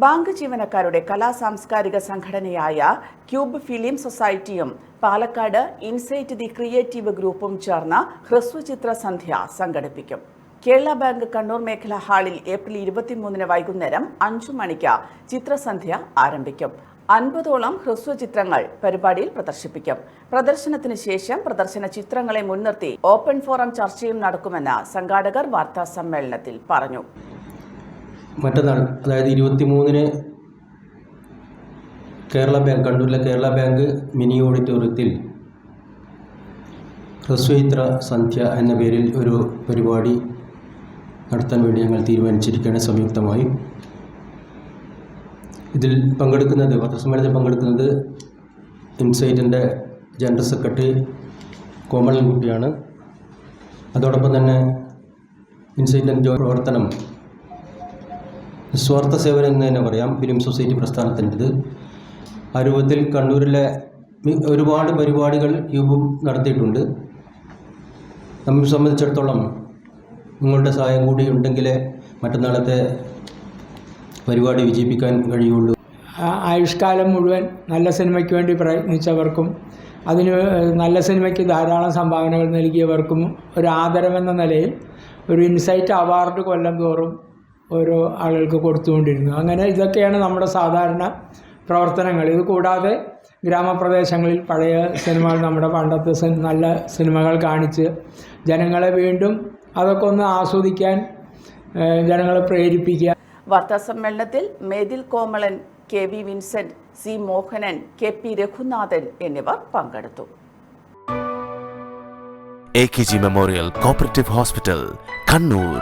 Bank ജീവനക്കാരുടെ കലാ സാംസ്കാരിക സംഘടനയായ ക്യൂബ് ഫിലിം സൊസൈറ്റിയും പാലക്കാട് ഇൻസൈറ്റ് ദി ക്രിയേറ്റീവ് ഗ്രൂപ്പും ചേർന്ന് ഹ്രസ്വചിത്ര സന്ധ്യ സംഘടിപ്പിക്കും. കേരള ബാങ്ക് കണ്ണൂർ മേഖലാ ഹാളിൽ ഏപ്രിൽ ഇരുപത്തിമൂന്നിന് വൈകുന്നേരം അഞ്ചു മണിക്ക് ചിത്രസന്ധ്യ ആരംഭിക്കും. അൻപതോളം ഹ്രസ്വചിത്രങ്ങൾ പരിപാടിയിൽ പ്രദർശിപ്പിക്കും. പ്രദർശനത്തിന് ശേഷം പ്രദർശന ചിത്രങ്ങളെ മുൻനിർത്തി ഓപ്പൺ ഫോറം ചർച്ചയും നടക്കുമെന്ന് സംഘാടകർ വാർത്താ സമ്മേളനത്തിൽ പറഞ്ഞു. മറ്റന്നാൾ അതായത് ഇരുപത്തി മൂന്നിന് കേരള ബാങ്ക് കണ്ണൂരിലെ കേരള ബാങ്ക് മിനി ഓഡിറ്റോറിയത്തിൽ ഹ്രസ്വചിത്ര സന്ധ്യ എന്ന പേരിൽ ഒരു പരിപാടി നടത്താൻ വേണ്ടി ഞങ്ങൾ തീരുമാനിച്ചിരിക്കുകയാണ് സംയുക്തമായി. ഇതിൽ പങ്കെടുക്കുന്നത് പത്രസമ്മേളനത്തിൽ പങ്കെടുക്കുന്നത് ഇൻസൈറ്റിന്റെ ജനറൽ സെക്രട്ടറി കോമളൻകുട്ടിയാണ്. അതോടൊപ്പം തന്നെ ഇൻസൈറ്റിന്റെ പ്രവർത്തനം നിസ്വാർത്ഥ സേവനം എന്ന് തന്നെ പറയാം. ഫിലിം സൊസൈറ്റി പ്രസ്ഥാനത്തിന്റെത്. ആ രൂപത്തിൽ കണ്ണൂരിലെ ഒരുപാട് പരിപാടികൾ യൂബും നടത്തിയിട്ടുണ്ട്. നമ്മെ സംബന്ധിച്ചിടത്തോളം നിങ്ങളുടെ സഹായം കൂടി ഉണ്ടെങ്കിലേ മറ്റന്നാളത്തെ പരിപാടി വിജയിപ്പിക്കാൻ കഴിയുള്ളൂ. ആയുഷ്കാലം മുഴുവൻ നല്ല സിനിമയ്ക്ക് വേണ്ടി പ്രയത്നിച്ചവർക്കും അതിന് നല്ല സിനിമയ്ക്ക് ധാരാളം സംഭാവനകൾ നൽകിയവർക്കും ഒരു ആദരമെന്ന നിലയിൽ ഒരു ഇൻസൈറ്റ് അവാർഡ് കൊല്ലം തോറും ഓരോ ആളുകൾക്ക് കൊടുത്തുകൊണ്ടിരുന്നു അങ്ങനെ ഇതൊക്കെയാണ് നമ്മുടെ സാധാരണ പ്രവർത്തനങ്ങൾ. ഇത് കൂടാതെ ഗ്രാമപ്രദേശങ്ങളിൽ പഴയ സിനിമകൾ നമ്മുടെ പണ്ടത്തെ നല്ല സിനിമകൾ കാണിച്ച് ജനങ്ങളെ വീണ്ടും അതൊക്കെ ഒന്ന് ആസ്വദിക്കാൻ ജനങ്ങളെ പ്രേരിപ്പിക്കുക. വാർത്താ സമ്മേളനത്തിൽ Methil Komalan K V Vincent C Mohanan K P Raghunathan എന്നിവർ പങ്കെടുത്തു. A K G memorial cooperative hospital Kannur.